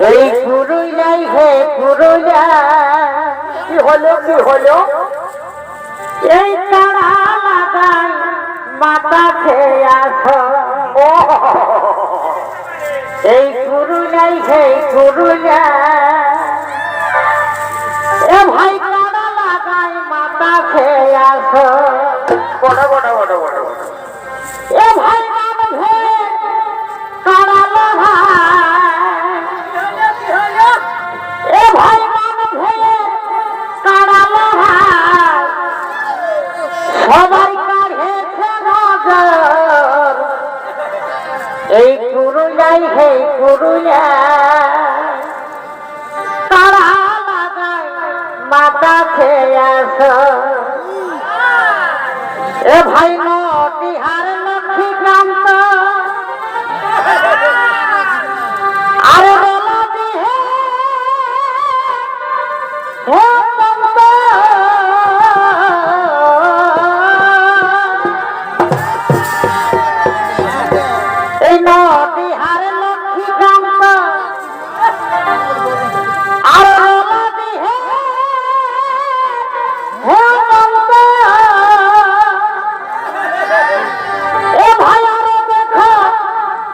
এই পুরুলিয়াই হে পুরুলিয়া কি হলো কি হলো? এই তারা লাগাই মাথা খেয়ে আস। এই এই পুরুলিয়াই হে এ সবাই কাঢ়েছে নজর এই পুরুলাই হে পুরুলা তারা মাতা খেয়ে আস এ ভাই নটিহার লক্ষ্মী কান্ত আরে বলো দিহে